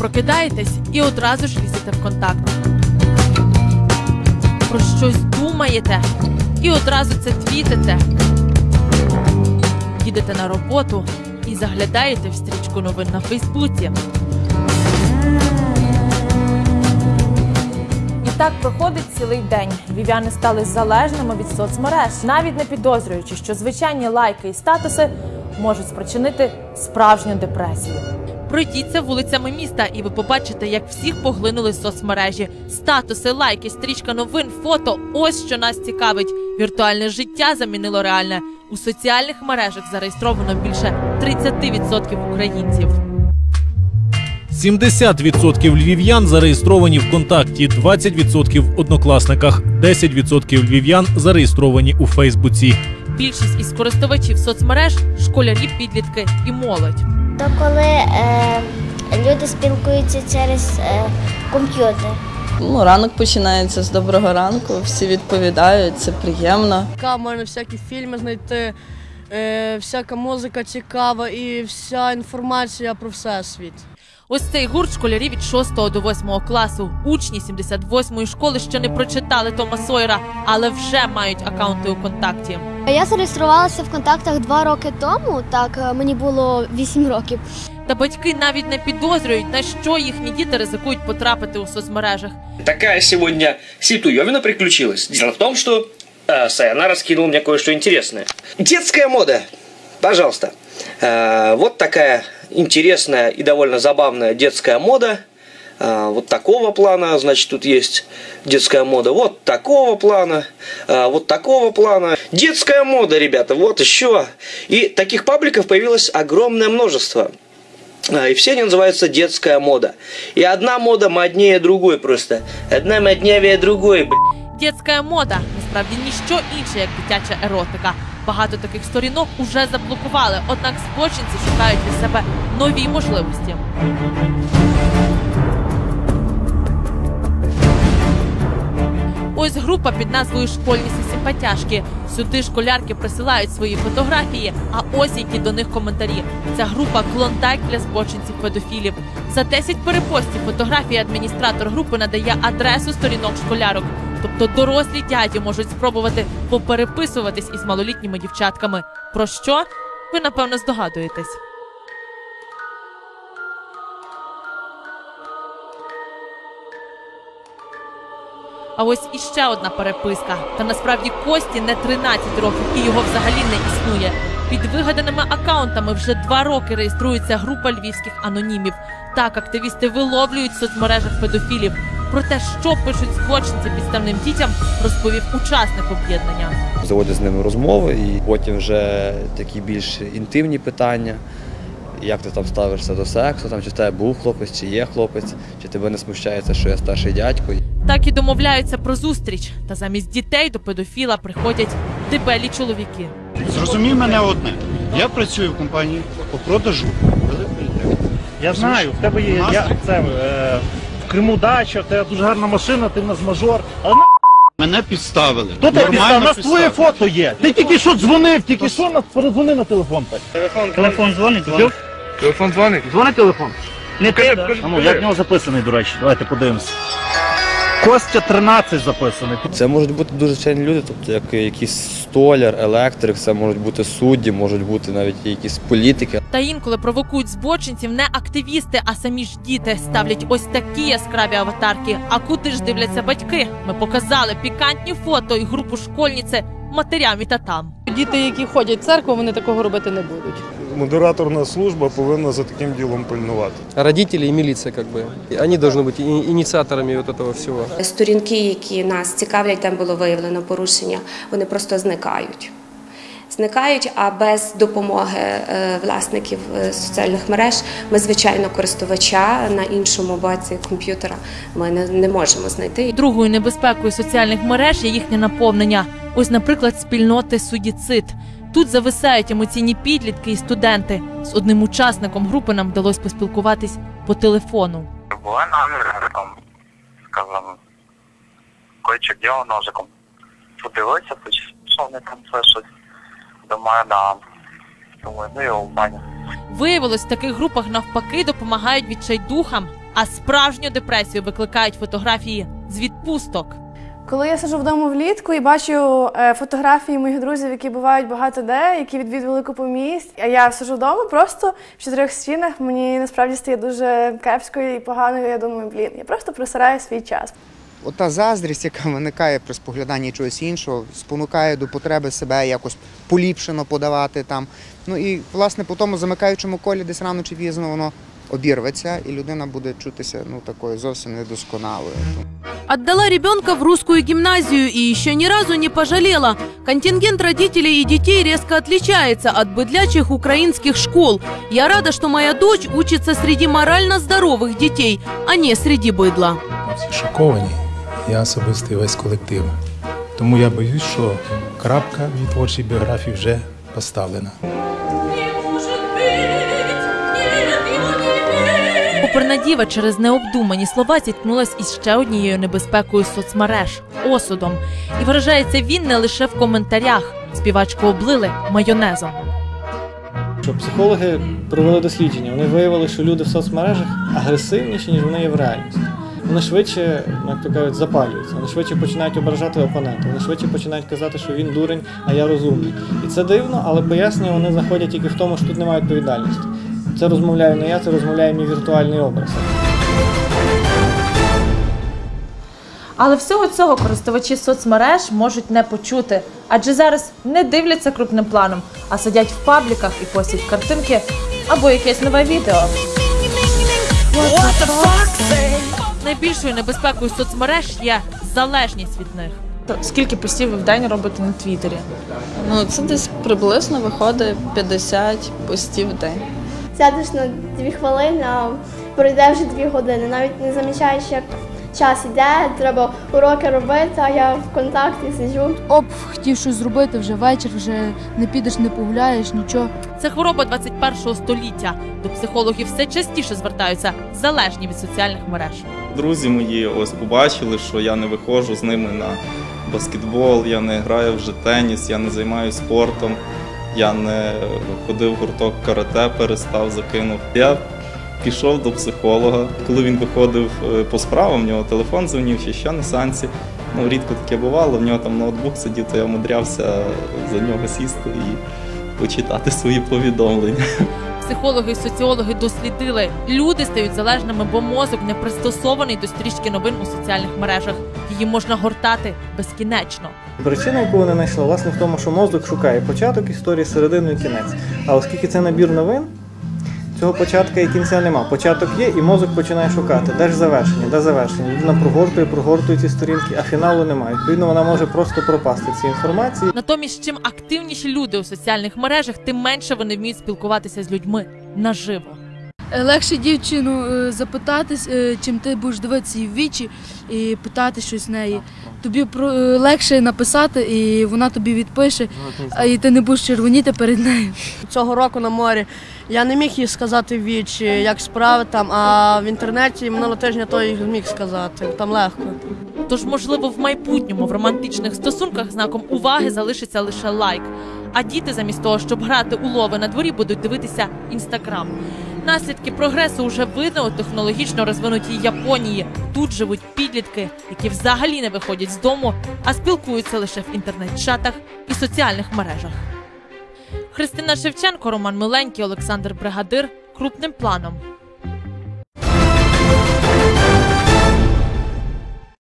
Прокидаєтесь і одразу ж лізете в контакт. Про щось думаєте і одразу це твітите. Їдете на роботу і заглядаєте в стрічку новин на Фейсбуці. Так проходить цілий день. Львів'яни стали залежними від соцмереж, навіть не підозрюючи, що звичайні лайки і статуси можуть спричинити справжню депресію. Пройдіться вулицями міста, і ви побачите, як всіх поглинули соцмережі. Статуси, лайки, стрічка новин, фото ось що нас цікавить. Віртуальне життя замінило реальне. У соціальних мережах зареєстровано більше 30% українців. 70% львів'ян зареєстровані ВКонтакті, 20% в однокласниках, 10% львів'ян зареєстровані у Фейсбуці. Більшість із користувачів соцмереж школярі, підлітки і молодь. То коли е, люди спілкуються через е, комп'ютер. Ну, ранок починається з доброго ранку, всі відповідають, це приємно. Можна всякі фільми знайти, е, всяка музика цікава і вся інформація про всесвіт. Ось цей гурт школярів від 6 до 8 класу. Учні 78-ї школи ще не прочитали Тома Сойера, але вже мають акаунти у контакті. Я зареєструвалася в контактах два роки тому. Так е, мені було 8 років. Та батьки навіть не підозрюють, на що їхні діти ризикують потрапити у соцмережах. Такая сегодня ситуевина приключилась. Дело в том, что э, Саяна раскинула мне кое-что интересное. Детская мода. Пожалуйста. Э, вот такая интересная и довольно забавная детская мода. Э, вот такого плана, значит, тут есть детская мода. Вот такого плана, э, вот такого плана. Детская мода, ребята, вот еще. И таких пабликов появилось огромное множество. А, И все они называются детская мода. И одна мода моднее другой просто. Одна моднявее другой, блядь. Дітська мода насправді ніщо інше, як дитяча еротика. Багато таких сторінок уже заблокували, однак збочинці шукають для себе нові можливості. Ось група під назвою Школьні симпатяшки. Сюди школярки присилають свої фотографії, а ось які до них коментарі. Ця група клондайк для збочинців педофілів. За 10 перепостів фотографії адміністратор групи надає адресу сторінок школярок. Тобто дорослі дяді можуть спробувати попереписуватись із малолітніми дівчатками. Про що? Ви напевно здогадуєтесь. А ось іще одна переписка. Та насправді Кості не 13 років і його взагалі не існує. Під вигаданими акаунтами вже два роки реєструється група львівських анонімів. Так активісти виловлюють в соцмережах педофілів. Про те, що пишуть збочинці підставним дітям, розповів учасник об'єднання. заводять з ними розмови, і потім вже такі більш інтимні питання. Як ти там ставишся до сексу, там, чи в тебе був хлопець, чи є хлопець, чи тебе не смущається, що я старший дядько. Так і домовляються про зустріч. Та замість дітей до педофіла приходять дебелі чоловіки. Зрозумій мене одне. Я працюю в компанії по продажу великої Я знаю, в тебе є я, це, е, в Криму дача, в тебе дуже гарна машина, ти в нас мажор. Але на Мене підставили. хто тебе підстав? У нас твоє фото є. Ти тільки що дзвонив, тільки що нас передзвони на телефон. так. Телефон дзвонить, дзвонить. Телефон дзвонить. Дзвонить телефон. Не ти, да? А ну, як в нього записаний, до речі, давайте подивимося. Костя 13 записаний. Це можуть бути дуже чайні люди, тобто як якийсь столяр, електрик, це можуть бути судді, можуть бути навіть якісь політики. Та інколи провокують збочинців не активісти, а самі ж діти ставлять ось такі яскраві аватарки. А куди ж дивляться батьки? Ми показали пікантні фото і групу школьниці матерям і татам. Діти, які ходять в церкву, вони такого робити не будуть. Модераторна служба повинна за таким ділом пильнувати. родители и милиция, как бы. И Они должны быть и- инициаторами вот этого всего. Сторінки, які нас цікавлять, там було виявлено порушення, вони просто зникають. Зникають, а без допомоги е, власників е, соціальних мереж ми, звичайно, користувача на іншому боці комп'ютера ми не, не можемо знайти. Другою небезпекою соціальних мереж є їхнє наповнення. Ось, наприклад, спільноти судіцид. Тут зависають емоційні підлітки і студенти. З одним учасником групи нам вдалося поспілкуватись по телефону. Була намір там, скажімо, кое-що діло ножиком. Подивився, що вони там це щось. Думаю, да. Думаю, ну його в баню. Виявилось, в таких групах навпаки допомагають відчайдухам, а справжню депресію викликають фотографії з відпусток. Коли я сиджу вдома влітку і бачу е, фотографії моїх друзів, які бувають багато де, які відвідували купу місць, а я сиджу вдома просто в чотирьох стінах, мені насправді стає дуже кепською і поганою. Я думаю, блін, я просто просираю свій час. Ота заздрість, яка виникає при спогляданні чогось іншого, спонукає до потреби себе якось поліпшено подавати там. Ну і власне по тому замикаючому колі десь рано чи пізно воно обірветься, і людина буде чутися ну такою зовсім недосконалою. Отдала ребенка в русскую гимназию и еще ни разу не пожалела. Контингент родителей и детей резко отличается от быдлячих украинских школ. Я рада, что моя дочь учится среди морально здоровых детей, а не среди быдла. Всі шоковані, я особисто і весь колектив. Тому я боюсь, що крапка в її творчій біографії вже поставлена. Оперна діва через необдумані слова зіткнулась із ще однією небезпекою соцмереж осудом. І виражається він не лише в коментарях. Співачку облили майонезом. Психологи провели дослідження. Вони виявили, що люди в соцмережах агресивніші, ніж вони є в реальності. Вони швидше, як то кажуть, запалюються. Вони швидше починають ображати опонента. Вони швидше починають казати, що він дурень, а я розумний. І це дивно, але пояснення вони знаходять тільки в тому, що тут немає відповідальності. Це розмовляю не я, це розмовляє мій віртуальний образ. Але всього цього користувачі соцмереж можуть не почути, адже зараз не дивляться крупним планом, а сидять в пабліках і постять картинки або якесь нове відео. Найбільшою небезпекою соцмереж є залежність від них. Скільки постів ви в день робите на Твіттері? Ну, це десь приблизно виходить 50 постів в день. Сядеш на дві хвилини, а пройде вже дві години. Навіть не замічаєш, як час іде, треба уроки робити, а я в контакті сиджу. Оп, хотів щось зробити вже вечір, вже не підеш, не погуляєш, нічого. Це хвороба 21 століття. До психологів все частіше звертаються залежні від соціальних мереж. Друзі мої ось побачили, що я не виходжу з ними на баскетбол, я не граю вже теніс, я не займаюся спортом, я не ходив в гурток карате, перестав, закинув. Я пішов до психолога. Коли він виходив е, по справам, в нього телефон дзвонив, чи що на санці. Ну, рідко таке бувало, в нього там ноутбук сидів, то я мудрявся за нього сісти і почитати свої повідомлення. Психологи і соціологи дослідили, люди стають залежними, бо мозок не пристосований до стрічки новин у соціальних мережах. Її можна гортати безкінечно. Причина, яку вони знайшли, власне, в тому, що мозок шукає початок історії, середину і кінець. А оскільки це набір новин, цього початка і кінця нема. Початок є, і мозок починає шукати. Де ж завершення, де завершення. Людина прогортує, прогортує ці сторінки, а фіналу немає. Відповідно, вона може просто пропасти ці інформації. Натомість, чим активніші люди у соціальних мережах, тим менше вони вміють спілкуватися з людьми наживо. Е, Легше дівчину е, запитатись, е, чим ти будеш дивитися їй в вічі і питати щось в неї. Тобі про- легше написати, і вона тобі відпише, а і ти не будеш червоніти перед нею. Цього року на морі я не міг їй сказати в вічі, як справи там, а в інтернеті минулого тижня то їх зміг сказати. Там легко. Тож, можливо, в майбутньому в романтичних стосунках знаком уваги залишиться лише лайк. А діти, замість того, щоб грати у лови на дворі, будуть дивитися інстаграм. Наслідки прогресу вже видно у технологічно розвинутій Японії. Тут живуть підлітки, які взагалі не виходять з дому, а спілкуються лише в інтернет-чатах і соціальних мережах. Христина Шевченко, Роман Миленький, Олександр Бригадир. Крупним планом.